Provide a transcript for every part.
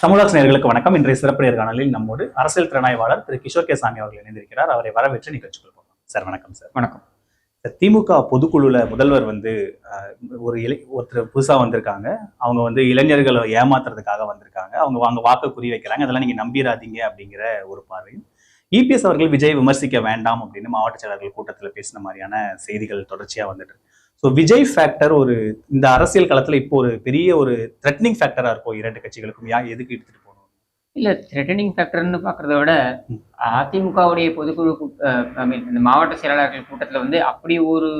தமிழக நேயர்களுக்கு வணக்கம். இன்றைய சிறப்பு நேர்காணலில் நம்மோடு அரசியல் திறனாய்வாளர் திரு கிஷோர் கே சாமி அவர்கள் இணைந்திருக்கிறார். அவரை வரவேற்று நிகழ்ச்சிக்குள் போகலாம். சார் வணக்கம் சார். வணக்கம். திமுக பொதுக்குழுல முதல்வர் வந்து ஒரு இளை ஒருத்தர் புதுசா வந்திருக்காங்க. அவங்க வந்து இளைஞர்களை ஏமாத்துறதுக்காக வந்திருக்காங்க. அவங்க வாங்க வாக்கு குறி வைக்கிறாங்க. அதெல்லாம் நீங்க நம்பிராதீங்க அப்படிங்கிற ஒரு பார்வையும். இபிஎஸ் அவர்கள் விஜய் விமர்சிக்க வேண்டாம் அப்படின்னு மாவட்ட செயலாளர்கள் கூட்டத்தில் பேசின மாதிரியான செய்திகள் தொடர்ச்சியா வந்துட்டு. ஸோ விஜய் ஃபேக்டர் ஒரு இந்த அரசியல் களத்துல இப்போ ஒரு பெரிய ஒரு த்ரெட்னிங் ஃபேக்டரா இருக்கும் இரண்டு கட்சிகளுக்கும் யா எதுக்கு எடுத்துட்டு போகணும் இல்ல த்ரெட்டனிங் ஃபேக்டர்னு பார்க்கறத விட. அதிமுகவுடைய பொதுக்குழு I mean, இந்த மாவட்ட செயலாளர்கள் கூட்டத்துல வந்து அப்படி ஒரு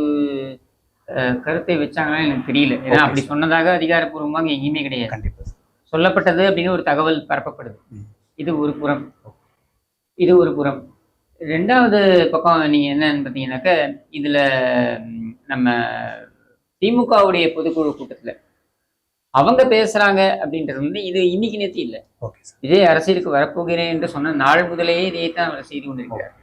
கருத்தை வச்சாங்கன்னா எனக்கு தெரியல ஏன்னா அப்படி. சொன்னதாக அதிகாரப்பூர்வமாக எங்கேயுமே கிடையாது கண்டிப்பா சார். சொல்லப்பட்டது அப்படின்னு ஒரு தகவல் பரப்பப்படுது. இது ஒரு புறம் இது ஒரு புறம் ரெண்டாவது பக்கம் நீங்க என்னன்னு பார்த்தீங்கன்னாக்க இதுல நம்ம திமுகவுடைய பொதுக்குழு கூட்டத்துல அவங்க பேசுறாங்க அப்படின்றது வந்து இது இன்னைக்கு நேத்தி இல்லை. விஜய் அரசியலுக்கு வரப்போகிறேன் என்று சொன்ன நாள் முதலே இதைத்தான் அவர் செய்து கொண்டிருக்கிறார்.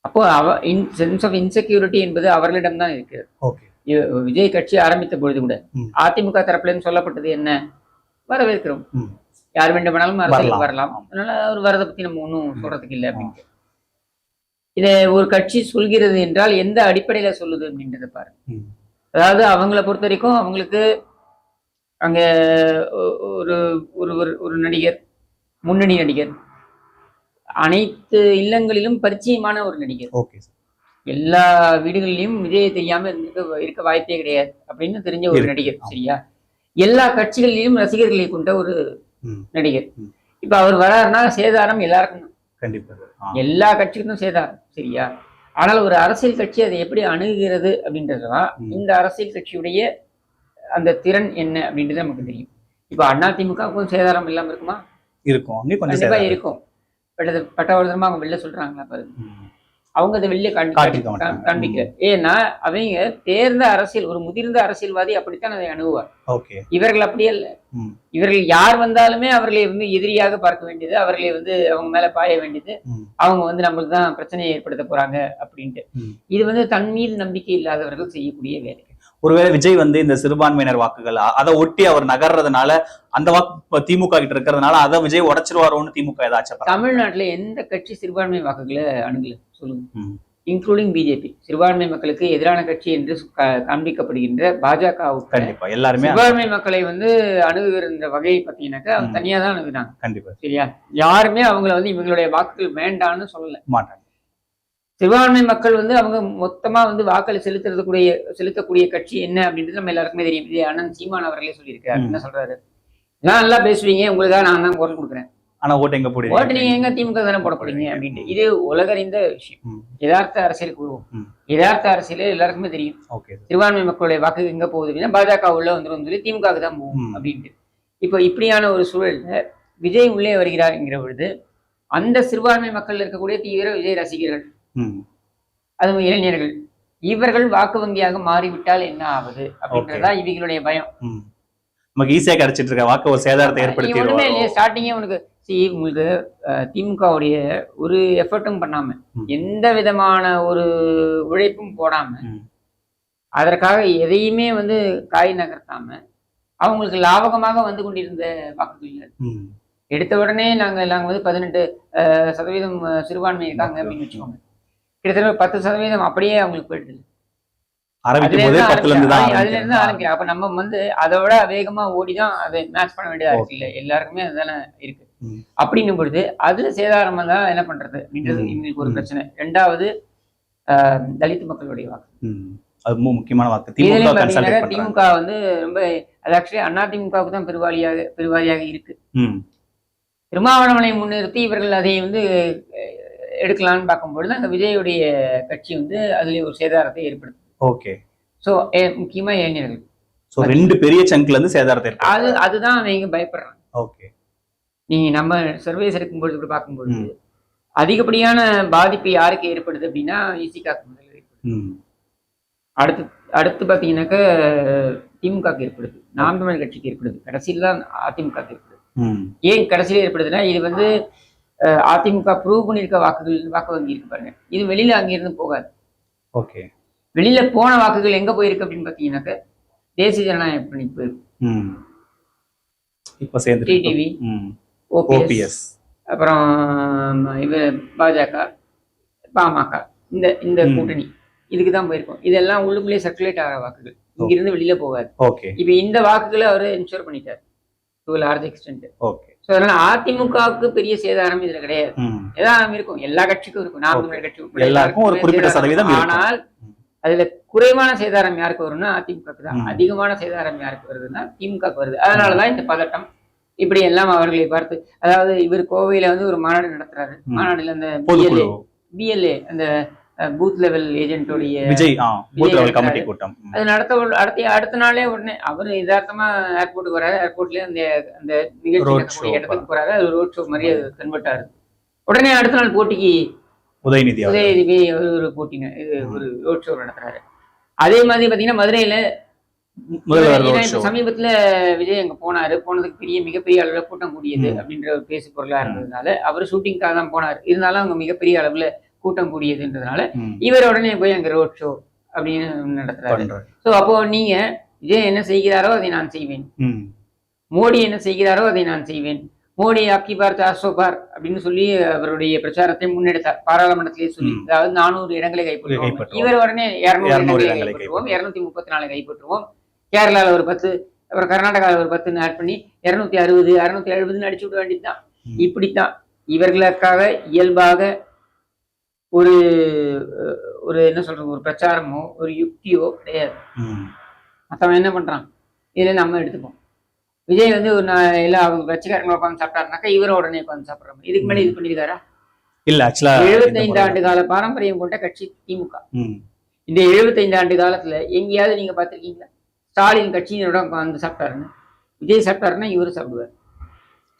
அப்போ அவ இன் சென்ஸ் ஆஃப் இன்செக்யூரிட்டி என்பது அவர்களிடம்தான் இருக்கிறது. ஓகே. இ- விஜய் கட்சி ஆரம்பித்த பொழுது கூட. அதிமுக தரப்புல இருந்து சொல்லப்பட்டது என்ன? வரவேற்கிறோம். யார் வேண்டுமானாலும் அரசியலுக்கு வரலாம். வரலாம். அதனால அவர் வரதை பத்தி நம்ம ஒன்றும் சொல்றதுக்கு இல்லை அப்படின்ட்டு. இதை ஒரு கட்சி சொல்கிறது என்றால் எந்த அடிப்படையில சொல்லுது அப்படின்றத பாருங்க ம். அதாவது அவங்கள பொறுத்த வரைக்கும் அவங்களுக்கு அங்க ஒரு ஒரு ஒரு- நடிகர் முன்னணி நடிகர் அனைத்து இல்லங்களிலும் பரிச்சயமான ஒரு நடிகர் ஓகே எல்லா வீடுகளிலும் விஜயை தெரியாம இருக்க இருக்க வாய்ப்பே கிடையாது அப்படின்னு தெரிஞ்ச ஒரு. நடிகர். சரியா எல்லா கட்சிகளிலும் ரசிகர்களை கொண்ட ஒரு. நடிகர். இப்ப அவர் வராருன்னா சேதாரம் எல்லாருக்கும் தான். கண்டிப்பா சார். ஆ. எல்லா கட்சிக்கும் சேதாரம் சரியா ஆனால் ஒரு அரசியல் கட்சி அதை எப்படி அணுகுகிறது அப்படின்றதுதான். இந்த அரசியல் கட்சியுடைய அந்த திறன் என்ன அப்படின்றது நமக்கு தெரியும் இப்ப அதிமுகவுக்கும் சேதாரம் இல்லாம இருக்குமா இருக்கும் அங்கே கொஞ்சம் கண்டிப்பா சேதாரம். இருக்கும் பட் அது பட்டவர்தமா அவங்க வெளில சொல்றாங்களா பாருங்க. அவங்க அதை வெளில காண்பி காட்டிக்க மாட்டாங்க. காண்பிக்க ஏன்னா அவங்க தேர்ந்த அரசியல் ஒரு முதிர்ந்த அரசியல்வாதி அப்படித்தான் அதை அணுகுவார் இவர்கள் அப்படியே இல்ல. இவர்கள் யார் வந்தாலுமே அவர்களை வந்து எதிரியாக பார்க்க வேண்டியது அவர்களை வந்து அவங்க மேல பாய வேண்டியது. அவங்க வந்து நம்மளுக்கு தான் பிரச்சனையை ஏற்படுத்த போறாங்க அப்படின்ட்டு. இது வந்து தன் மீது நம்பிக்கை இல்லாதவர்கள் செய்யக்கூடிய வேலை ஒருவேளை விஜய் வந்து இந்த சிறுபான்மையினர் வாக்குகள் அதை ஒட்டி அவர் நகர்றதுனால அந்த வாக்கு திமுக கிட்ட இருக்கிறதுனால அதை விஜய் உடைச்சிருவாரோன்னு திமுக ஏதாச்சும்? தமிழ்நாட்டுல எந்த கட்சி சிறுபான்மை வாக்குகளை அணுகல? சொல்லுங்க. இன்க்ளூடிங் பிஜேபி சிறுபான்மை மக்களுக்கு எதிரான கட்சி என்று கா- காண்பிக்கப்படுகின்ற பாஜக கண்டிப்பா. எல்லாருமே சிறுபான்மை மக்களை வந்து அணுகுகிற வகையை பார்த்தீங்கன்னாக்கா அவங்க. தனியா தான் அணுகுனாங்க கண்டிப்பா. சரியா? யாருமே அவங்கள வந்து இவங்களுடைய வாக்குகள் வேண்டான்னு சொல்லல. மாட்டாங்க. சிறுபான்மை மக்கள் வந்து அவங்க மொத்தமா வந்து வாக்களை செலுத்துறதுக்கூடிய செலுத்தக்கூடிய கட்சி என்ன அப்படின்றது நம்ம எல்லாருக்குமே தெரியும் இது அண்ணன் சீமான் அவர்களே சொல்லியிருக்காரு. என்ன சொல்றாரு நான் நல்லா பேசுவீங்க உங்களுக்காக நான் தான் குரல் கொடுக்குறேன் ஆனா ஓட்டு எங்க ஓட்டு போடுறீங்க நீங்க எங்க திமுக தானே போட போறீங்க அப்படின்ட்டு இது உலகறிந்த விஷயம். யதார்த்த அரசியலுக்கு வருவோம் ம். யதார்த்த அரசியல் எல்லாருக்குமே தெரியும். சிறுபான்மை மக்களுடைய வாக்கு எங்க போகுது அப்படின்னா பாஜக உள்ள வந்துடும் சொல்லி திமுக தான் போகும். அப்படின்ட்டு இப்போ இப்படியான ஒரு சூழல்ல விஜய் உள்ளே வருகிறார்ங்கிற பொழுது அந்த சிறுபான்மை மக்கள் இருக்கக்கூடிய தீவிர விஜய் ரசிகர்கள். அதுவும் இளைஞர்கள். இவர்கள் வாக்கு வங்கியாக மாறிவிட்டால் என்ன ஆகுது அப்படின்றதா இவங்களுடைய பயம். நமக்கு ஈஸியா கிடைச்சிட்டு இருக்க. வாக்கு ஒரு சேதாரத்தை ஏற்படுத்தி ஒண்ணுமே இல்லையே ஸ்டார்டிங்கே உனக்கு சி உங்களுக்கு திமுகவுடைய ஒரு எஃபர்ட்டும் பண்ணாம. எந்த விதமான ஒரு உழைப்பும் போடாம. அதற்காக எதையுமே வந்து காய் நகர்த்தாம அவங்களுக்கு லாபகமாக வந்து கொண்டிருந்த வாக்குகள். எடுத்த உடனே நாங்க நாங்க வந்து பதினெட்டு சதவீதம் சிறுபான்மை இருக்காங்க அப்படின்னு வச்சுக்கோங்க. கிட்டத்தட்ட பத்து சதவீதம் அப்படியே அவங்களுக்கு போயிடுது ஆரம்பிக்கும் அதுல போதே இருந்து பத்துல இருந்து தான் ஆரம்பிக்கிறேன். அதுல இருந்து ஆரம்பிக்கிறேன். ஆரம்பிக்கிறேன் அப்ப நம்ம வந்து அதை விட வேகமா ஓடி தான் அதை மேட்ச் பண்ண வேண்டியதா இருக்கு இல்ல எல்லாருக்குமே அதுதானே இருக்கு. அப்படின்னும் பொழுது அதுல சேதாரமா தான் என்ன பண்றது அப்படின்றது. இவங்களுக்கு ஒரு. பிரச்சனை ரெண்டாவது தலித் மக்களுடைய வாக்கு. அது ரொம்ப முக்கியமான வாக்கு திமுக வந்து ரொம்ப அது ஆக்சுவலி அண்ணா திமுகவுக்கு தான் பெருவாரியாக பெருவாரியாக இருக்கு. திருமாவளவனை முன்னிறுத்தி இவர்கள் அதை வந்து எடுக்கலாம்னு பார்க்கும்பொழுது அங்க விஜயுடைய கட்சி வந்து அதுல ஒரு சேதாரத்தை ஏற்படுத்தும். ஓகே. ஸோ முக்கியமா இளைஞர்கள். சோ ரெண்டு பெரிய சங்க்ல இருந்து சேதாரத்தை அது. அதுதான் அவங்க பயப்படுறாங்க. ஓகே. நீங்க நம்ம சர்வேஸ் எடுக்கும்பொழுது இப்படி பார்க்கும்பொழுது. அதிகப்படியான பாதிப்பு யாருக்கு ஏற்படுது அப்படின்னா இசிகாக்கு முதல்ல ஏற்படுது. அடுத்து அடுத்து பார்த்தீங்கன்னாக்க திமுகக்கு ஏற்படுது. நாம் தமிழ் கட்சிக்கு ஏற்படுது. கடைசியில் தான் அதிமுக ஏற்படுது. ஏன் கடைசியில் ஏற்படுதுன்னா இது வந்து அதிமுக ப்ரூவ் பண்ணியிருக்க வாக்குகள் வாக்கு வங்கி இருக்கு பாருங்க. இது வெளியில அங்கிருந்து போகாது. ஓகே. வெளியில போன வாக்குகள் எங்க போயிருக்கு அப்படின்னு பார்த்தீங்கன்னாக்க தேசிய ஜனநாயக கூட்டணி போயிருக்கு. ம். இப்ப சேர்ந்து டிடிவி ஓபிஎஸ் அப்புறம் இது பாஜக பாமக இந்த இந்த. கூட்டணி. இதுக்கு தான் போயிருக்கோம். இதெல்லாம் உள்ளுக்குள்ளேயே சர்க்குலேட் ஆகிற வாக்குகள். இங்கிருந்து வெளியில போகாது. ஓகே. இப்போ இந்த வாக்குகளை அவர் இன்ஷூர் பண்ணிட்டார். To large extent okay. So அதனால அதிமுகவுக்கு பெரிய சேதாரம் இதுல கிடையாது. ஏதாவது இருக்கும். எல்லா கட்சிக்கும் இருக்கும். தமிழர் கட்சி எல்லாருக்கும் ஒரு குறிப்பிட்ட சதவீதம். ஆனால். அதுல குறைவான சேதாரம் யாருக்கு வரும்னா அதிமுகக்கு தான். அதிகமான சேதாரம் யாருக்கு வருதுன்னா திமுகக்கு வருது. அதனாலதான் இந்த பதட்டம். இப்படி எல்லாம் அவர்களை பார்த்து அதாவது இவர் கோவையில வந்து ஒரு மாநாடு நடத்துறாரு. மாநாடுல அந்த பொதுக்குழு. பிஎல்ஏ அந்த பூத் லெவல் ஏஜென்ட்டோடைய விஜய் பூத் லெவல். கமிட்டி கூட்டம். அது நடத்த அடுத்த அடுத்த நாளே உடனே அவர் யதார்த்தமா ஏர்போர்ட்டுக்கு வராரு. ஏர்போர்ட்லயே அந்த அந்த நிகழ்ச்சி. இடத்துக்கு போறாரு. அது ரோட் ஷோ மாதிரி அது ஆகுது உடனே அடுத்த நாள் போட்டிக்கு உதயநிதி உதயநிதி ஒரு போட்டி ஒரு ரோட் ஷோ நடத்துறாரு. அதே மாதிரி பாத்தீங்கன்னா மதுரையில சமீபத்துல விஜய் அங்க போனாரு. போனதுக்கு பெரிய மிகப்பெரிய அளவுல கூட்டம் கூடியது. அப்படின்ற ஒரு பேசு பொருளா இருந்ததுனால அவர் ஷூட்டிங்காக தான் போனார். இருந்தாலும் அங்க மிகப்பெரிய அளவுல கூட்டம் கூடியதுன்றதுனால. இவர் உடனே போய் அங்க ரோட் ஷோ அப்படின்னு நடத்துறாரு. ஸோ அப்போ நீங்க விஜய் என்ன செய்கிறாரோ அதை நான் செய்வேன். மோடி என்ன செய்கிறாரோ அதை நான் செய்வேன். மோடி அப்கி பார் சார்சோ பார் அப்படின்னு சொல்லி அவருடைய பிரச்சாரத்தை முன்னெடுத்தார். பாராளுமன்றத்திலே சொல்லி. அதாவது நானூறு இடங்களை கைப்பற்றுவோம். இவர் உடனே இருநூறு 200 இடங்களை கைப்பற்றுவோம். இருநூத்தி முப்பத்தி நாலு கைப்பற்றுவோம். கேரளால ஒரு பத்து அப்புறம் கர்நாடகாவில் ஒரு பத்துன்னு ஆட் பண்ணி இருநூத்தி அறுபது அறுநூத்தி எழுபதுன்னு அடிச்சு விட வேண்டியதுதான். இப்படித்தான். இவர்களுக்காக இயல்பாக ஒரு ஒரு என்ன சொல்றது ஒரு பிரச்சாரமோ ஒரு யுக்தியோ கிடையாது. மற்றவன் என்ன பண்றான்? இதுல நம்ம எடுத்துப்போம். விஜய் வந்து ஒரு நான் எல்லாம் அவங்க கட்சிக்காரங்க உட்காந்து சாப்பிட்டாருனாக்கா இவரும் உடனே உட்காந்து சாப்பிட்றாங்க இதுக்கு மேலே இது பண்ணிருக்காரா இல்ல ஆக்சுவலா எழுபத்தைந்து ஆண்டு கால பாரம்பரியம் கொண்ட கட்சி திமுக. இந்த எழுபத்தைந்து ஆண்டு காலத்துல எங்கேயாவது நீங்க பார்த்திருக்கீங்களா? ஸ்டாலின் கட்சியினோட உட்காந்து சாப்பிட்டாருன்னு. விஜய் சாப்பிட்டாருன்னா இவரு சாப்பிடுவார்.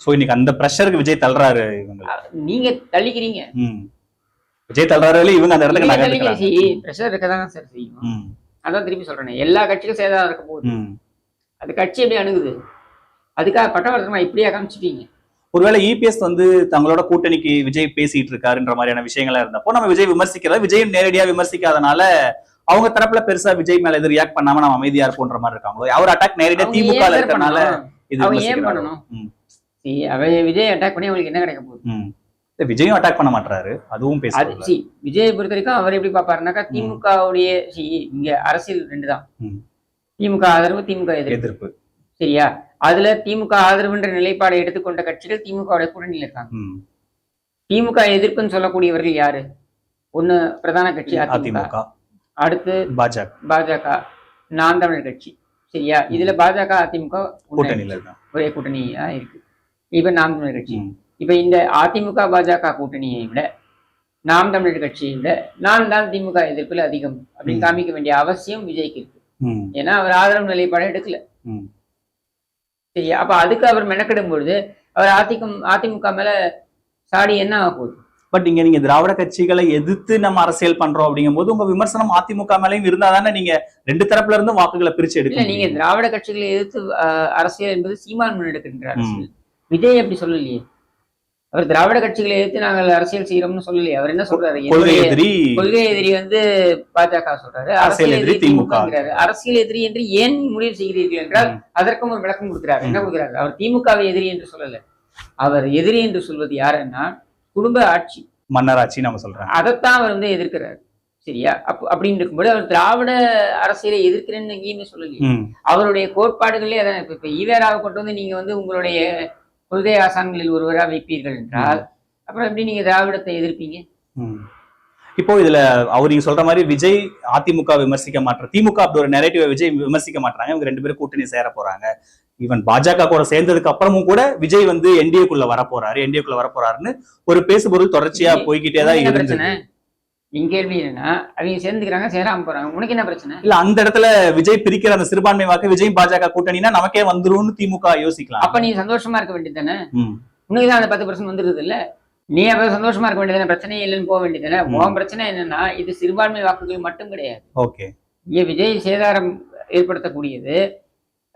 சோ இன்னைக்கு அந்த பிரஷருக்கு விஜய் தள்ளுறாரு நீங்க தள்ளிக்கிறீங்க. விஜய் தள்ளுறாரு இவங்க அந்த இடத்துக்கு நகர்ந்துக்கிறாங்க. ப்ரெஷர் இருக்கதான் சார் செய்யும். அதான் திருப்பி சொல்றேன் எல்லா கட்சிக்கும் சேதாரம் இருக்க போகுது. அது கட்சி எப்படி அணுகுது? அதுக்காக பட்டவர்த்தமா இப்படியா காமிச்சிட்டீங்க. ஒருவேளை இபிஎஸ் வந்து தங்களோட கூட்டணிக்கு விஜய் பேசிட்டு இருக்காருன்ற மாதிரியான விஷயங்களா இருந்தப்போ நம்ம விஜய் விமர்சிக்கிறத விஜய் நேரடியா விமர்சிக்காதனால அவங்க தரப்புல பெருசா விஜய் மேல எது ரியாக்ட் பண்ணாம நம்ம அமைதியா இருப்போன்ற மாதிரி இருக்காங்களோ அவர் அட்டாக் நேரடியா திமுக பண்ணணும்? இது ஏன். பண்ணணும்? விஜய் அட்டாக் பண்ணி அவங்களுக்கு என்ன கிடைக்க போகுது. இல்ல, விஜயும் அட்டாக் பண்ண மாட்டாரு அதுவும் அது பேசுறாரு சி விஜயை பொறுத்த வரைக்கும் அவர் எப்படி பாப்பாருனாக்கா திமுகவுடைய இங்க அரசியல் ரெண்டு தான். திமுக ஆதரவு திமுக எதிர்ப்பு. சரியா? அதுல திமுக ஆதரவுன்ற நிலைப்பாடை எடுத்துக்கொண்ட கட்சிகள் திமுகவுடைய கூட்டணியில் இருக்காங்க. திமுக எதிர்ப்புன்னு சொல்லக்கூடியவர்கள் யாரு? ஒண்ணு பிரதான கட்சி அதிமுக. அடுத்து பாஜக. பாஜக. நாம் தமிழர் கட்சி. சரியா? இதுல பாஜக அதிமுக ஒரே கூட்டணியா இருக்கு. இப்ப நாம் தமிழர் கட்சி. இப்ப இந்த அதிமுக பாஜக கூட்டணியை விட நாம் தமிழர் கட்சியை விட நான் தான் திமுக எதிர்ப்பில் அதிகம் அப்படின்னு. காமிக்க வேண்டிய அவசியம் விஜய்க்கு இருக்கு ஏன்னா அவர் ஆதரவு நிலைப்பாடு எடுக்கல ம். சரியா அப்ப அதுக்கு அவர் மெனக்கிடும் பொழுது அவர் அதிகம் அதிமுக மேல சாடி என்ன ஆக போகுது பட் இங்க நீங்க திராவிட கட்சிகளை எதிர்த்து நம்ம அரசியல் பண்றோம் அப்படிங்கும்போது உங்க விமர்சனம் அதிமுக மேலயும் இருந்தா தானே நீங்க ரெண்டு தரப்புல இருந்தும் வாக்குகளை பிரிச்சு எடுக்க நீங்க. திராவிட கட்சிகளை எதிர்த்து அரசியல் என்பது சீமான் முன்னெடுக்கின்ற. அரசியல் விஜய் அப்படி சொல்லலையே அவர் திராவிட கட்சிகளை எதிர்த்து நாங்கள் அரசியல் செய்யறோம்னு சொல்லலையே. அவர் என்ன சொல்றாரு? கொள்கை எதிரி கொள்கை எதிரி வந்து பாஜக சொல்றாரு. அரசியல் எதிரி திமுக. அரசியல் எதிரி என்று ஏன் முடிவு செய்கிறீர்கள் என்றால். அதற்கும் ஒரு விளக்கம் கொடுக்கிறார். என்ன. கொடுக்கிறார்? அவர் திமுகவை எதிரி என்று சொல்லல. அவர் எதிரி என்று சொல்வது யாருன்னா குடும்ப ஆட்சி. மன்னராட்சி நம்ம சொல்றாங்க அதைத்தான் அவர் வந்து எதிர்க்கிறார். சரியா? அப்ப அப்படின்னு இருக்கும்போது அவர் திராவிட அரசியலை எதிர்க்கிறேன்னு சொல்லலையே. அவருடைய கோட்பாடுகளே அதான் இப்ப இப்ப ஈவேராவை கொண்டு வந்து நீங்க வந்து உங்களுடைய கொள்கை ஆசான்களில் ஒருவராக வைப்பீர்கள் என்றால் அப்புறம் எப்படி நீங்க திராவிடத்தை எதிர்ப்பீங்க. இப்போ இதுல அவர் நீங்க சொல்ற மாதிரி விஜய் அதிமுக விமர்சிக்க மாட்டார் திமுக அப்படி ஒரு நெரேட்டிவ் விஜய் விமர்சிக்க மாட்டாங்க இவங்க ரெண்டு பேரும் கூட்டணி சேர போறாங்க. ஈவன் பாஜக கூட சேர்ந்ததுக்கு அப்புறமும் கூட விஜய் வந்து என்டிஏக்குள்ள வர போறாரு என்டிஏக்குள்ள வர போறாருன்னு ஒரு பேசுபொருள் தொடர்ச்சியா போய்கிட்டே தான் என் கேள்வி என்னன்னா அவங்க சேர்ந்துக்கிறாங்க சேராம போறாங்க. உனக்கு என்ன பிரச்சனை? இல்ல அந்த இடத்துல விஜய் பிரிக்கிற அந்த சிறுபான்மை வாக்கு விஜய் பாஜக கூட்டணினா நமக்கே வந்துரும்னு திமுக யோசிக்கலாம். அப்ப நீ சந்தோஷமா இருக்க வேண்டியது தானே உனக்கு தான் அந்த பத்து பர்சன்ட் வந்துருது இல்ல? நீ அப்ப சந்தோஷமா இருக்க வேண்டியது பிரச்சனையே இல்லைன்னு போக வேண்டியது தானே. உன் பிரச்சனை என்னன்னா இது சிறுபான்மை வாக்குகள் மட்டும் கிடையாது. ஓகே. இங்க விஜய் சேதாரம் ஏற்படுத்தக்கூடியது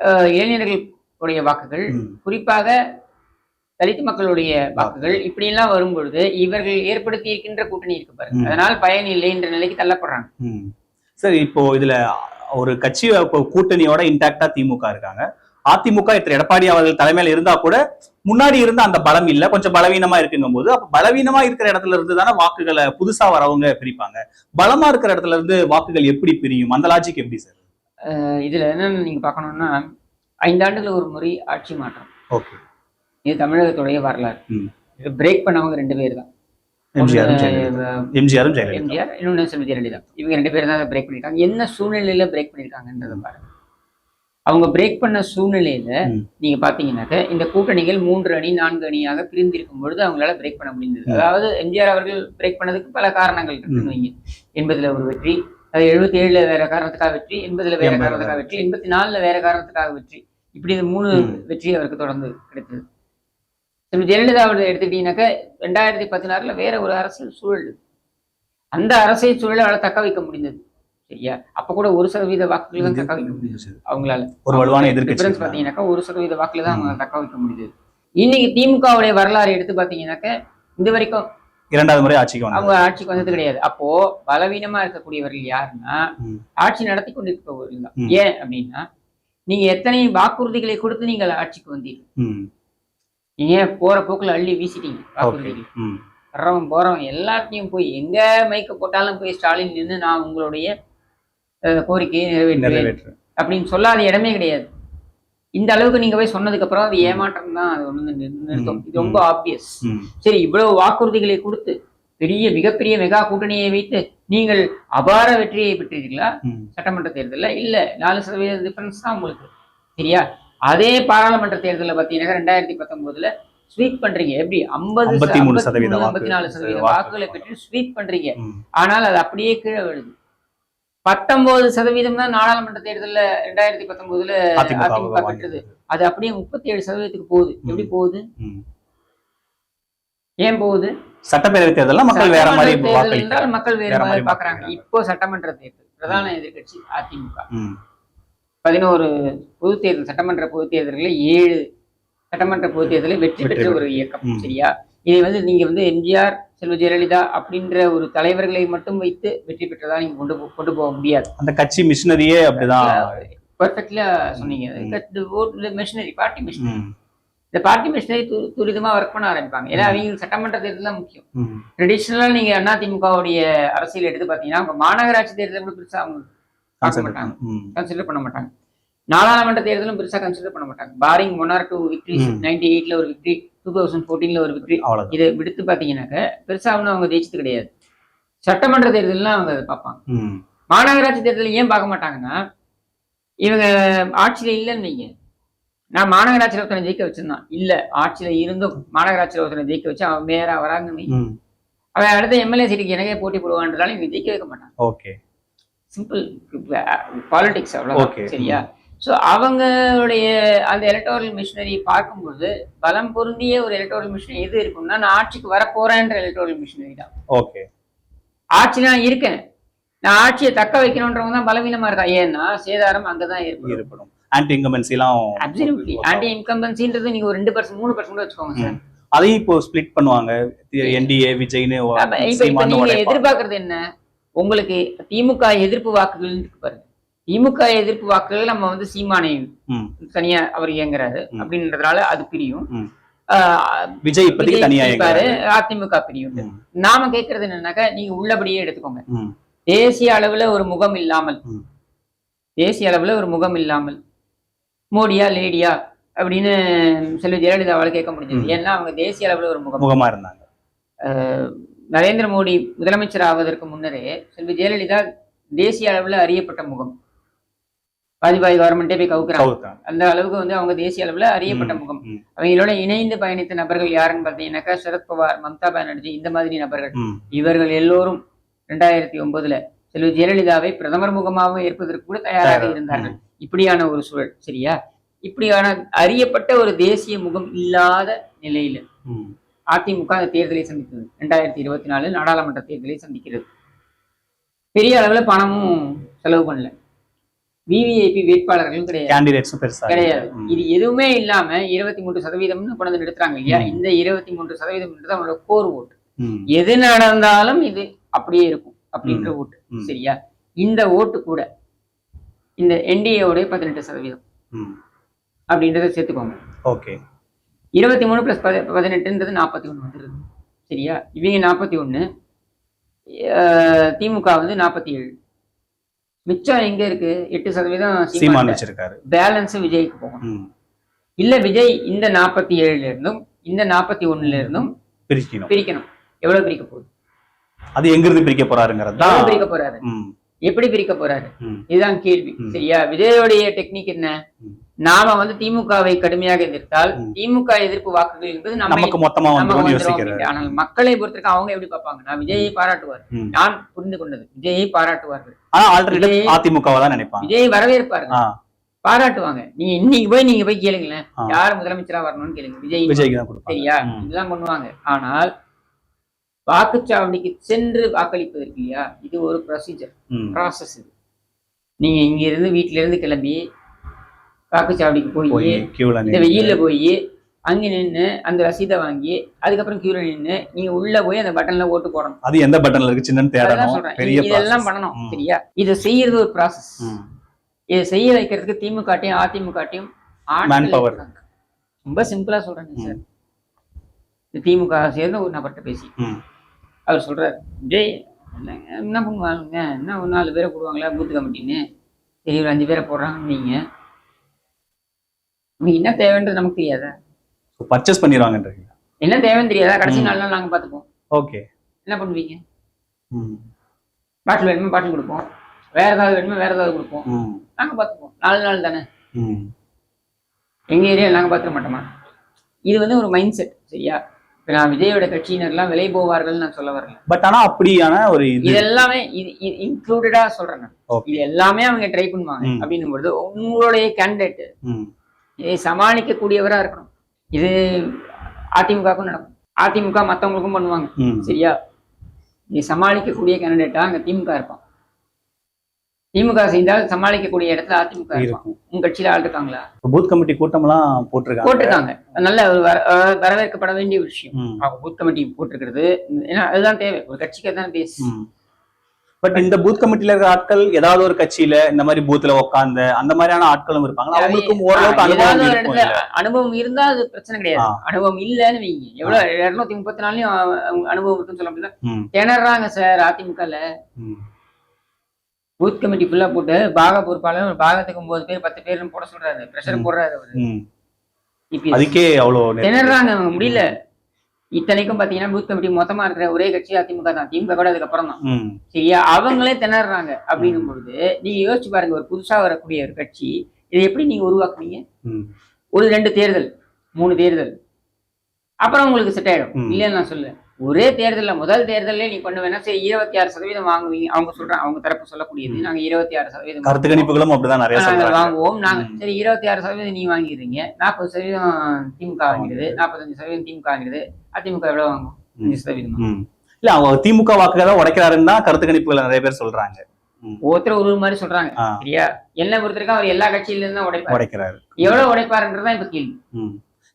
அஹ், இளைஞர்களுடைய வாக்குகள். குறிப்பாக தலித் மக்களுடைய வாக்குகள் இப்படி எல்லாம் வரும்பொழுது இவர்கள் ஏற்படுத்தி இருக்கின்ற கூட்டணி இருக்கு பாருங்க. அதனால் பயன் இல்லை என்ற நிலைக்கு தள்ளப்படுறாங்க. சரி இப்போ இதுல ஒரு கட்சி கூட்டணியோட இன்டாக்டா திமுக இருக்காங்க. அதிமுக திரு எடப்பாடி அவர்கள் தலைமையில இருந்தா கூட முன்னாடி இருந்த அந்த பலம் இல்ல கொஞ்சம் பலவீனமா இருக்குங்கும் போது அப்ப பலவீனமா இருக்கிற இடத்துல இருந்து தானே வாக்குகளை புதுசா வரவங்க பிரிப்பாங்க. பலமா இருக்கிற இடத்துல இருந்து வாக்குகள் எப்படி பிரியும்? அந்த லாஜிக் எப்படி சார் இதுல என்னன்னு நீங்க பார்க்கணும்னா ஐந்தாண்டுல ஒரு முறை ஆட்சி மாற்றம். ஓகே. இது தமிழகத்துடைய வரலாறு. இது பிரேக் பண்ணவங்க ரெண்டு பேர் தான். எம்ஜிஆரும் எம்ஜிஆர் இன்னொன்று செல்வி ஜெயலலிதா இவங்க ரெண்டு பேரும் தான் பிரேக் பண்ணிருக்காங்க. என்ன சூழ்நிலையில பிரேக் பண்ணிருக்காங்கன்றத பாருங்க. அவங்க பிரேக் பண்ண சூழ்நிலையில. நீங்க பாத்தீங்கன்னாக்க இந்த கூட்டணிகள் மூன்று அணி நான்கு அணியாக பிரிந்திருக்கும் பொழுது அவங்களால பிரேக் பண்ண முடிந்தது. அதாவது எம்ஜிஆர் அவர்கள் பிரேக் பண்ணதுக்கு பல காரணங்கள் இருக்குன்னு எண்பதுல ஒரு வெற்றி அது எழுபத்தி ஏழுல வேற காரணத்துக்காக வெற்றி எண்பதுல வேற காரணத்துக்காக வெற்றி எண்பத்தி நாலுல வேற காரணத்துக்காக வெற்றி. இப்படி இது மூணு. வெற்றி அவருக்கு தொடர்ந்து கிடைத்தது. ஜெயலலிதா அவர்கள் எடுத்துக்கிட்டீங்கன்னாக்க ரெண்டாயிரத்தி பதினாறுல வேற ஒரு அரசியல் சூழல். அந்த அரசியல் சூழலை அவளால் தக்க வைக்க முடிந்தது. சரியா? அப்ப கூட ஒரு சதவீத வாக்குகள் தான் தக்க வைக்க முடிஞ்சது அவங்களால. ஒரு வலுவான பாத்தீங்கன்னாக்கா ஒரு சதவீத வாக்குல தான் அவங்க தக்க வைக்க முடிஞ்சது. இன்னைக்கு திமுகவுடைய வரலாறு எடுத்து பாத்தீங்கன்னாக்க இது வரைக்கும் இரண்டாவது முறை ஆட்சிக்கு அவங்க ஆட்சிக்கு வந்தது கிடையாது. அப்போ பலவீனமா இருக்கக்கூடியவர்கள் யாருன்னா. ஆட்சி நடத்தி கொண்டிருப்பவர்கள் தான். ஏன் அப்படின்னா நீங்க எத்தனை வாக்குறுதிகளை கொடுத்து நீங்கள் ஆட்சிக்கு வந்தீங்க நீங்க போற போக்குல அள்ளி வீசிட்டீங்க. வர்றவன் போறவன் எல்லாத்தையும் போய் எங்க மைக்க போட்டாலும் போய் ஸ்டாலின் நின்று நான் உங்களுடைய கோரிக்கையை நிறைவேற்றுவேன் நிறைவேற்று அப்படின்னு சொல்லாத இடமே கிடையாது. இந்த அளவுக்கு நீங்க போய் சொன்னதுக்கு அப்புறம் அது ஏமாற்றம் தான். அது நிறுத்தும். இது ரொம்ப ஆப்வியஸ். சரி இவ்வளவு வாக்குறுதிகளை கொடுத்து பெரிய மிகப்பெரிய மெகா கூட்டணியை வைத்து நீங்கள் அபார வெற்றியை பெற்றீர்களா. சட்டமன்ற தேர்தலில்? இல்ல நாலு சதவீத டிஃபரன்ஸ் தான் உங்களுக்கு. சரியா? அதே பாராளுமன்ற தேர்தலில் பார்த்தீங்கன்னா ரெண்டாயிரத்தி பத்தொன்பதுல ஸ்வீப் பண்றீங்க. எப்படி? ஐம்பது 53 சதவீத வாக்கு- ஐம்பத்தி நாலு சதவீத வாக்கு. வாக்குகளை பெற்று ஸ்வீப் பண்றீங்க. ஆனால் அது அப்படியே கீழே விழுது. பத்தொன்பது சதவீதம் தான் நாடாளுமன்ற தேர்தலில் ரெண்டாயிரத்தி பத்தொன்பதுல அதிமுக. பெற்றது. அது அப்படியே முப்பத்தி ஏழு சதவீதத்துக்கு போகுது. எப்படி போகுது. ஏன் போகுது? சட்டப்பேரவை தேர்தல்ல மக்கள் வேற மாதிரி தேர்தல் மக்கள் வேற மாதிரி பாக்குறாங்க. இப்போ சட்டமன்ற தேர்தல் பிரதான எதிர்க்கட்சி அதிமுக. பதினோரு பொது தேர்தல் சட்டமன்ற பொது தேர்தல்களில் ஏழு சட்டமன்ற பொது தேர்தலில் வெற்றி பெற்ற. ஒரு இயக்கம். சரியா இதை வந்து நீங்க வந்து எம்ஜிஆர் செல்வ ஜெயலலிதா அப்படின்ற ஒரு தலைவர்களை மட்டும் வைத்து வெற்றி பெற்றதா நீங்க கொண்டு கொண்டு போக முடியாது அந்த கட்சி மிஷினரியே அப்படிதான் பர்ஃபெக்ட்லா சொன்னீங்க. Machinery party machinery. இந்த பார்ட்டி மிஷினரி துரிதமா ஒர்க் பண்ண ஆரம்பிப்பாங்க ஏன்னா அவங்க சட்டமன்ற தேர்தல் தான் முக்கியம். ட்ரெடிஷ்னலா நீங்க அதிமுகவுடைய அரசியல் எடுத்து பாத்தீங்கன்னா மாநகராட்சி தேர்தல் கூட பெருசா அவங்க பார்க்க மாட்டாங்க. ம். கன்சிடர் பண்ண மாட்டாங்க. நாடாளுமன்ற தேர்தலும் பெருசா கன்சிடர் பண்ண மாட்டாங்க. Barring one or two victories ம். நைன்டி எயிட்ல ஒரு விக்ட்ரி டூ தௌசண்ட் ஃபோர்டீன்ல ஒரு விக்ட்ரி இதை விடுத்து பாத்தீங்கன்னாக்க பெருசா ஒன்றும் அவங்க ஜெயிச்சது கிடையாது. சட்டமன்ற தேர்தல்லாம் அவங்க அதை பார்ப்பாங்க. மாநகராட்சி தேர்தல் ஏன் பார்க்க மாட்டாங்கன்னா இவங்க ஆட்சியில இல்லைன்னு வைங்க. நான் மாநகராட்சியில் ஒருத்தனை ஜெயிக்க வச்சிருந்தான் இல்ல ஆட்சியில இருந்தும் மாநகராட்சியில் ஒருத்தனை ஜெயிக்க வச்சு அவன் மேயரா வராங்கன்னு. அவன் அடுத்த எம்எல்ஏ சீட்டுக்கு எனக்கே போட்டி போடுவான்றதால இவங்க ஜெயிக்க வைக்க மாட்டாங்க. ஓகே. Simple politics Okay. சரியா? ஸோ அவங்களுடைய அந்த எலக்டோரல் மிஷினரி பார்க்கும்போது பலம் பொருந்திய ஒரு எலக்டோரல் மிஷினரி எது இருக்கும்னா நான் ஆட்சிக்கு வரப்போறேன்ற எலக்டோரல் மிஷினரி தான். ஓகே ஆட்சி நான் இருக்கேன். நான் ஆட்சியை தக்க வைக்கணுன்றவங்க தான் பலவீனமா இருக்கா? ஏன்னா சேதாரம் அங்கதான் ஏற்படும். இருப்படும் ஆன்டி இன்கம்பன்சி எல்லாம் அப்சல்யூட்லி ஆன்டி இன்கம்பன்சின்றது நீங்க ஒரு ரெண்டு பர்சன்ட் மூணு பர்சன்ட் வச்சுக்கோங்க சார். அதையும் இப்போ ஸ்பிளிட் பண்ணுவாங்க. என்டிஏ விஜய்னு. எதிர்பார்க்கறது என்ன? உங்களுக்கு திமுக எதிர்ப்பு வாக்குகள் பாருங்க. திமுக எதிர்ப்பு வாக்குகள் நம்ம வந்து சீமானை. தனியா அவர் இயங்குறாரு. அப்படின்றதுனால அது பிரியும். விஜய் இப்போதைக்கு தனியா அதிமுக பிரியும். நாம கேட்கறது என்னன்னாக்கா நீங்க உள்ளபடியே எடுத்துக்கோங்க. தேசிய அளவுல ஒரு முகம் இல்லாமல். தேசிய அளவுல ஒரு முகம் இல்லாமல். மோடியா லேடியா அப்படின்னு செல்வி ஜெயலலிதாவால கேட்க முடிஞ்சது. ஏன்னா அவங்க தேசிய அளவுல ஒரு முகம். முகமா இருந்தாங்க. நரேந்திர மோடி முதலமைச்சர் ஆவதற்கு முன்னரே செல்வி ஜெயலலிதா தேசிய அளவுல அறியப்பட்ட முகம். வாஜ்பாய் கவர்மெண்டே போய் கவுக்குறாங்க. அந்த அளவுக்கு வந்து அவங்க தேசிய அளவுல அறியப்பட்ட முகம். அவங்களோட இணைந்து பயணித்த நபர்கள் யாருன்னு பார்த்தீங்கன்னாக்கா சரத்பவார் மம்தா பானர்ஜி இந்த மாதிரி நபர்கள். இவர்கள் எல்லோரும் ரெண்டாயிரத்தி ஒன்பதுல செல்வி ஜெயலலிதாவை பிரதமர் முகமாக ஏற்பதற்கு கூட தயாராக இருந்தார்கள். இப்படியான ஒரு சூழல் சரியா? இப்படியான அறியப்பட்ட ஒரு தேசிய முகம் இல்லாத நிலையில. அதிமுக அந்த தேர்தலை சந்தித்தது. ரெண்டாயிரத்தி இருபத்தி நாலு நாடாளுமன்ற தேர்தலை சந்திக்கிறது. பெரிய அளவுல பணமும் செலவு பண்ணல. விவிஐபி வேட்பாளர்களும் கிடையாது. கிடையாது. இது எதுவுமே இல்லாம இருபத்தி மூன்று சதவீதம்னு கொண்டு வந்து நிறுத்துறாங்க இல்லையா. இந்த இருபத்தி மூன்று சதவீதம் அவங்களோட கோர் ஓட்டு. எது நடந்தாலும் இது அப்படியே இருக்கும் அப்படின்ற ஓட்டு. சரியா? இந்த ஓட்டு கூட இந்த என்டிஏவுடைய பதினெட்டு சதவீதம். அப்படின்றத சேர்த்துக்கோங்க. ஓகே. இருபத்தி மூணு ப்ளஸ் பதி பதினெட்டுன்றது நாற்பத்தி ஒன்று வந்துடுது சரியா? இவங்க நாற்பத்தி ஒன்று திமுக வந்து நாற்பத்தி ஏழு. மிச்சம் எங்க இருக்கு? எட்டு சதவீதம் சீமான் வச்சிருக்காரு. பேலன்ஸ் விஜய்க்கு போகும் ம். இல்ல விஜய் இந்த நாற்பத்தி ஏழுல இருந்தும் இந்த நாற்பத்தி ஒண்ணுல இருந்தும் பிரிக்கணும். பிரிக்கணும். எவ்வளவு பிரிக்க போகுது? அது எங்க இருந்து பிரிக்க போறாருங்கிறது பிரிக்க போறாரு? எப்படி பிரிக்க போறாரு? இதுதான் கேள்வி. சரியா? விஜயோடைய டெக்னிக் என்ன. நாம வந்து திமுகவை கடுமையாக எதிர்த்தால். திமுக எதிர்ப்பு வாக்குகள் என்பது நமக்கு மொத்தமா. ஆனால் மக்களை பொறுத்திருக்க அவங்க எப்படி பார்ப்பாங்க? நான் விஜயை பாராட்டுவார். நான் புரிந்து கொண்டது. விஜயை பாராட்டுவார்கள். விஜய்- அதிமுகவை தான் நினைப்பாங்க. விஜயை வரவேற்பார்கள். பாராட்டுவாங்க. நீங்க இன்னைக்கு போய் நீங்க போய் கேளுங்களேன். யார் முதலமைச்சரா வரணும்னு கேளுங்க. விஜய் கொடுப்பாங்க. சரியா. இதெல்லாம் பண்ணுவாங்க. ஆனால் வாக்குச்சாவடிக்கு சென்று வாக்களிப்பது இருக்கு இல்லையா? இது ஒரு ப்ரொசீஜர் ப்ராசஸ் இது. நீங்க இங்க இருந்து வீட்ல இருந்து கிளம்பி வாக்குச்சாவடிக்கு போய் இந்த வெயில்ல போய் அங்க நின்னு அந்த ரசீதை வாங்கி அதுக்கப்புறம் கியூல நின்னு நீங்க உள்ள போய் அந்த பட்டன்ல ஓட்டு போடணும். அது எந்த பட்டன்ல இருக்கு? சின்னன்னு தேடணும். இதெல்லாம். பண்ணணும். சரியா? இதை செய்யறது ஒரு ப்ராசஸ். இதை செய்ய வைக்கிறதுக்கு திமுகட்டையும் அதிமுகட்டையும். ரொம்ப சிம்பிளா சொல்றேங்க சார் திமுக சேர்ந்து ஒரு நபர்கிட்ட பேசி. அவர் சொல்றாரு என்னங்க, என்ன பண்ணுவாங்க என்ன ஒரு நாலு பேரை போடுவாங்களா? பூத்து கமிட்டின்னு சரி ஒரு அஞ்சு பேரை போடுறாங்க நீங்க உங்களுக்கு என்ன தேவைன்றது நமக்கு தெரியாதா? பர்ச்சேஸ் பண்ணிடுவாங்கன்றீங்க என்ன தேவைன்னு தெரியாதா? கடைசி. நாள் நாங்க பார்த்துப்போம் ஓகே. என்ன பண்ணுவீங்க? பாட்டில் வேணுமா? பாட்டில் கொடுப்போம். வேற ஏதாவது வேணுமா? வேற ஏதாவது கொடுப்போம். நாங்க பார்த்துப்போம் நாலு நாள் தானே? எங்க ஏரியாவில் நாங்க பார்த்துக்க மாட்டோமா? இது வந்து ஒரு மைண்ட் செட் சரியா? இப்ப நான் விஜயோட கட்சியினர்லாம் விலை போவார்கள் நான் சொல்ல வரல. பட் ஆனா அப்படியான ஒரு இது. எல்லாமே இது இன்க்ளூடடா சொல்றேன். இது எல்லாமே அவங்க ட்ரை பண்ணுவாங்க. அப்படின்னும் பொழுது உங்களுடைய கேண்டிடேட் இதை சமாளிக்க கூடியவரா இருக்கணும். இது அதிமுகவுக்கும் நடக்கும். அதிமுக மத்தவங்களுக்கும் பண்ணுவாங்க. சரியா? நீ சமாளிக்கக்கூடிய கேண்டிடேட்டா அங்க திமுக இருப்பான். திமுக செய்தால் சமாளிக்கக்கூடிய இடத்துல அதிமுக இருக்கும். உங்க கட்சியில ஆள் இருக்காங்களா? பூத் கமிட்டி கூட்டம்லாம் போட்டிருக்காங்க. போட்டிருக்காங்க. நல்ல வரவேற்கப்பட வேண்டிய விஷயம். அவங்க பூத் கமிட்டி போட்டிருக்கிறது. ஏன்னா அதுதான் தேவை. ஒரு கட்சிக்கு தான் ம். பட் இந்த பூத் கமிட்டில இருக்கிற ஆட்கள் ஏதாவது ஒரு கட்சியில இந்த மாதிரி பூத்ல உட்கார்ந்த அந்த மாதிரியான ஆட்களும் இருப்பாங்க. அவங்களுக்கும் ஓரளவுக்கு அனுபவம் இருக்கும் அனுபவம் இருந்தா அது பிரச்சனை கிடையாது. அனுபவம் இல்லைன்னு வைங்க. எவ்வளவு இருநூத்தி முப்பத்தி நாலுலயும் அனுபவம் இருக்குன்னு சொல்ல முடியல திணறாங்க சார் அதிமுகல. பூத் கமிட்டி ஃபுல்லா போட்டு பாக பொறுப்பாளர் பாகத்துக்கு ஒன்பது பேர் பத்து பேர் போட சொல்றாரு. பிரஷர். போடுறாரு அவரு. அதுக்கே அவ்வளோ நெருக்கடி. திணறாங்க முடியல. இத்தனைக்கும் பாத்தீங்கன்னா பூத் கமிட்டி மொத்தமா இருக்கிற ஒரே கட்சி அதிமுக தான். திமுக கூட அதுக்கப்புறம் தான் சரியா? அவங்களே திணறாங்க அப்படின்னும் பொழுது நீங்க யோசிச்சு பாருங்க ஒரு புதுசா வரக்கூடிய ஒரு கட்சி இதை எப்படி நீங்க உருவாக்குவீங்க ஒரு ரெண்டு தேர்தல் மூணு தேர்தல். அப்புறம் உங்களுக்கு செட் ஆயிடும். இல்லைன்னு நான் சொல்ல ஒரே தேர்தல்ல முதல் தேர்தல்ல நீ பண்ணுவேன்னா சரி இருபத்தி ஆறு சதவீதம் வாங்குவீங்க. அவங்க சொல்றாங்க அவங்க தரப்பு சொல்லக்கூடியது. நாங்க இருபத்தி ஆறு சதவீதம் கருத்து. கணிப்புகளும் அப்படிதான் நிறைய வாங்குவோம். நாங்க. சரி இருபத்தி ஆறு சதவீதம் நீ வாங்கிடுறீங்க. நாற்பது சதவீதம் திமுக வாங்கிடுது. நாற்பத்தஞ்சு சதவீதம் திமுக வாங்கிடுது. அதிமுக எவ்வளவு வாங்கும். அஞ்சு சதவீதம்? இல்ல அவங்க திமுக வாக்குகளை தான் உடைக்கிறாருன்னு தான் கருத்து கணிப்புகள் நிறைய பேர் சொல்றாங்க. ஒருத்தர் ஒரு மாதிரி சொல்றாங்க. சரியா? என்ன பொறுத்திருக்கா அவர் எல்லா கட்சியில இருந்து உடைப்பார். உடைக்கிறாரு. எவ்வளவு உடைப்பாருன்றதான் இப்ப கேள்வி.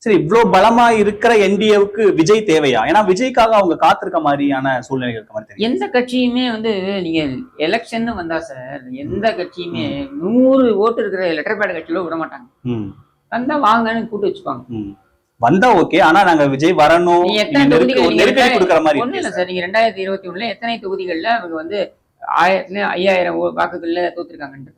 சரி இவ்வளவு பலமா இருக்கிற என்டிஏவுக்கு விஜய் தேவையா? ஏன்னா விஜய்க்காக அவங்க காத்திருக்க மாதிரியான சூழ்நிலைகள் இருக்க மாதிரி எந்த கட்சியுமே வந்து நீங்க எலெக்ஷன் வந்தா சார் எந்த கட்சியுமே நூறு ஓட்டு இருக்கிற லெட்டர் பேட் கட்சியில விட மாட்டாங்க. வந்தா வாங்கன்னு கூட்டு வச்சுப்பாங்க. வந்தா ஓகே ஆனா நாங்க விஜய் வரணும். நெருக்கடி- கொடுக்குற மாதிரி இல்ல சார் நீங்க ரெண்டாயிரத்தி இருபத்தி ஒண்ணுல எத்தனை தொகுதிகள்ல அவங்க வந்து ஆயிரத்துல ஐயாயிரம் வாக்குகள்ல தோத்துருக்காங்கன்னு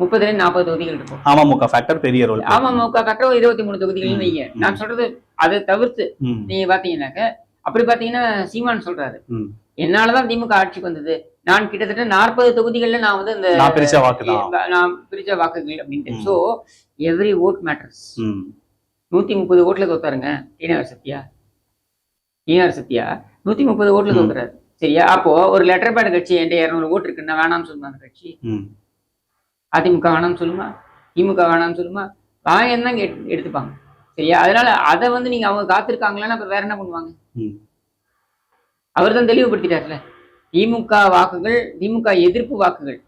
முப்பதுல நாற்பது தொகுதிகள் இருக்கும். அமமுக ஃபேக்டர் பெரிய ரோல் அமமுக கரெக்டா ஒரு இருபத்தி மூணு தொகுதிகள் வைங்க. நான் சொல்றது அதை தவிர்த்து நீங்க பாத்தீங்கன்னாக்க அப்படி பாத்தீங்கன்னா சீமான் சொல்றாரு. என்னாலதான் திமுக ஆட்சிக்கு வந்தது. நான் கிட்டத்தட்ட நாற்பது தொகுதிகள்ல நான் வந்து இந்த நான் பிரிச்ச வாக்குதான் நான் பிரிச்ச வாக்குகள் அப்படின்ட்டு. சோ எவ்ரி ஓட் மேட்டர்ஸ் நூத்தி முப்பது ஓட்டுல தோத்தாருங்க. டிஆர் சத்யா? டிஆர் சத்யா? நூத்தி முப்பது ஓட்டுல. தோத்துறாரு. சரியா? அப்போ ஒரு லெட்டர் பேட் கட்சி என்கிட்ட இரநூறு ஓட்டு இருக்கு நான் வேணாம்னு அந்த கட்சி. அதிமுக வேணாம்னு சொல்லுமா? திமுக வேணாம்னு சொல்லுமா? வாங்க தான் எடுத்துப்பாங்க. சரியா? அதனால அதை வந்து நீங்க அவங்க காத்திருக்காங்களான்னு அப்ப வேற என்ன பண்ணுவாங்க? அவர் தான் தெளிவுபடுத்திட்டார்ல. திமுக வாக்குகள் திமுக எதிர்ப்பு வாக்குகள்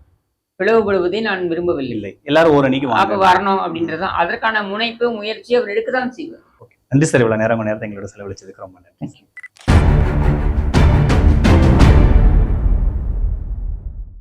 பிளவுபடுவதை நான் விரும்பவில்லை. இல்லை. எல்லாரும் ஒரு அணிக்கு அப்ப வரணும் அப்படின்றதான் அதற்கான முனைப்பு முயற்சி அவர் எடுக்கதான் செய்வார். நன்றி சார். இவ்வளவு நேரம் நேரத்தை எங்களோட செலவழிச்சதுக்கு ரொம்ப நன்றி.